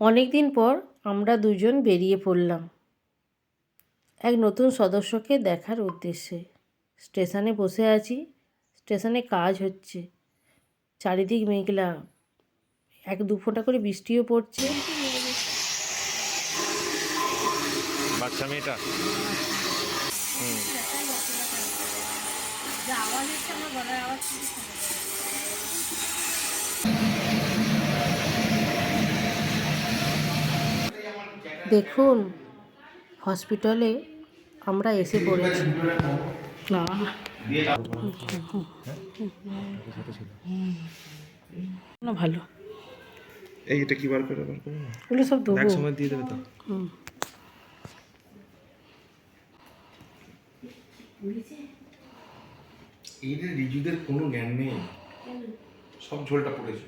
অনেক দিন পর আমরা দুজন বেরিয়ে পড়লাম এক নতুন সদস্যকে দেখার উদ্দেশ্যে। স্টেশনে বসে আছি স্টেশনে কাজ হচ্ছে। চারিদিক মেঘলা এক দু ফোঁটা করে বৃষ্টিও পড়ছে। বাচ্চা মেয়েটা? হুম। দেখুন হসপিটালে আমরা এসে পড়েছি। না। না ভালো। এই এটা কি বার করে বার করে ওগুলো সব দেবো। এক সময় দিয়ে দেবে তো। হুম। এদের রিজুদের কোনো জ্ঞান নেই। সব ঝোলটা পড়েছে।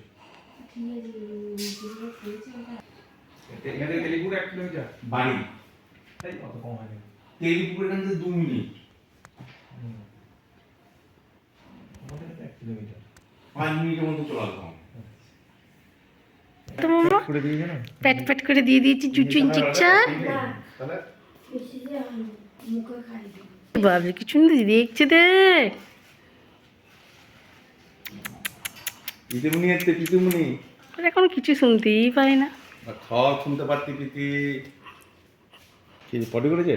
এখানে তেলিপুর এক কিলোমিটার। বাড়ি। অত কম হয়নি তেলিপুর এখান থেকে দু মিনিট। আমাদের এক কিলোমিটার। পাঁচ মিনিটের মধ্যে চলে আসলাম তো মামা করে দিয়ে না প্যাট প্যাট করে দিয়ে দিয়েছি চুচুন চিকচা। তাহলে বাবরে কি সুন্দর দেখছে দেখ এখন কিছু শুনতেই পাই না। খাওয়া শুনতে পারতি পিতি কি পটি করেছে?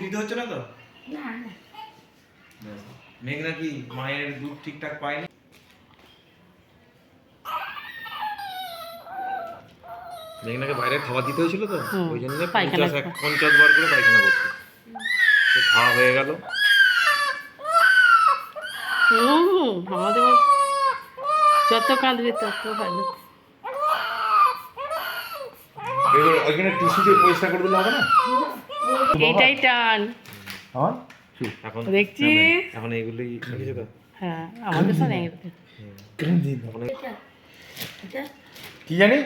দিতে হচ্ছে না তো? মেঘ নাকি মায়ের দুধ ঠিকঠাক পায়নি? মেঘনাকে বাইরে খাবার দিতে হয়েছিল তো ওই জন্য পঞ্চাশ এক পঞ্চাশ বার করে পায়খানা করছে। তো খাওয়া হয়ে গেল। যত কাঁদবে তত ভালো। এবার ওইখানে টিস্যু দিয়ে পরিষ্কার করে দিলে হবে না? এটাই টান। আমার? এখন দেখছিস? এখন তো হ্যাঁ আমাদের এখন কি জানি?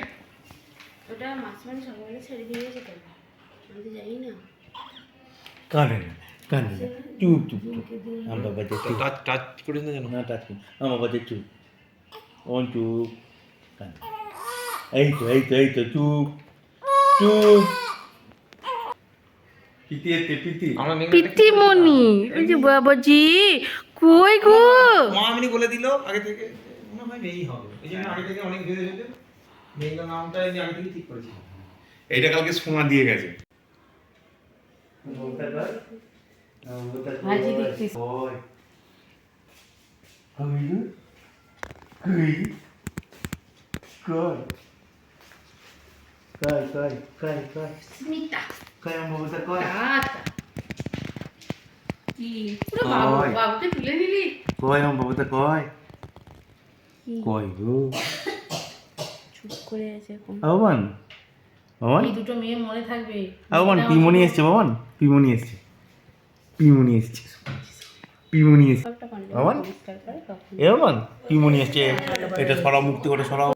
ওটা মাছ মানে সকালে ছেড়ে দিয়ে গেছে তো। আমি তো জানি না। চুপ চুপ চুপ। আমার বাবা যে টাচ টাচ করিস না টাচ করি আমার বাবা যে চুপ। এই তো এই তো এই তো চুপ। চুপ পিতিমণি ওই যে বাবাজি কই গো? মা এমনি বলে দিল আগে থেকে। মনে হয় মেয়েই হবে। এই জন্য আগে থেকে অনেক ভেবে ভেবে মেঘনা নামটা এমনি আগে থেকে ঠিক করেছি। এইটা কালকে সোনা দিয়ে গেছে। হাজি কই কই কই কই স্মিতা কই আমার বাবা কই আচ্ছা কি পুরো বাবু। বাবুকে তুলে নিলি কই আমার বাবা কই কই গো চুপ করে আছে আবান আবান এই দুটো মেয়ে মনে থাকবে আবান পিমনি এসছে বাবান পিমনি এসছে পিমনি এসছে পিমনি এসছে বাবান এ বাবান পিমনি এসছে এটা সরাও মুক্তি করে সরাও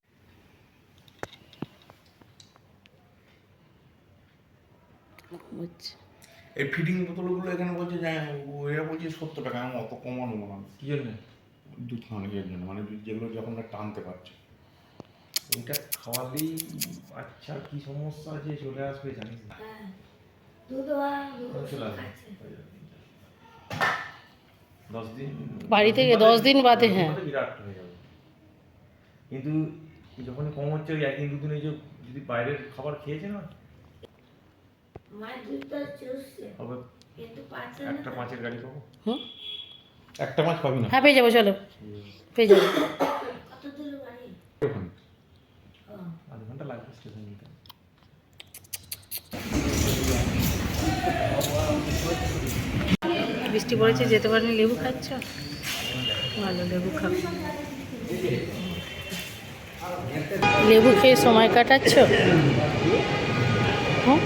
হচ্ছে এই ফিটিং বোতলগুলো এখানে বলছে যে ও এরা বলছে সত্তর টাকা আমি অত কমানো না। কি জন্য? দুধ খাওয়ানোর জন্য? মানে দুধ যেগুলো যখন না টানতে পারছে। ওইটা খাওয়ালেই আচ্ছা কি সমস্যা যে চলে আসবে জানিস না। দিন বাড়ি থেকে দশ দিন বাদে, হ্যাঁ। বিরাট হয়ে যাবে। কিন্তু যখন কম হচ্ছে ওই একদিন দুদিন ওই যে যদি বাইরের খাবার খেয়েছে না একটা পাঁচের গাড়ি পাবো? হুম? একটা মাছ পাবি না? হ্যাঁ পেয়ে যাব চলো। পেয়ে যাব। আধ ঘণ্টা লাগবে স্টেশন বৃষ্টি পড়েছে যেতে পারেনি লেবু খাচ্ছ? ভালো লেবু খাও। লেবু খেয়ে সময় কাটাচ্ছ? হুম?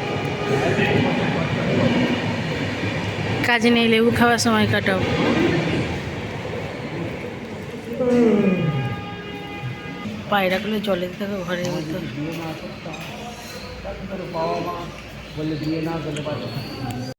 কাজ নেই লেবু খাওয়ার সময় কাটাও। পায়রাগুলো জলে থাকো ঘরের ভিতর।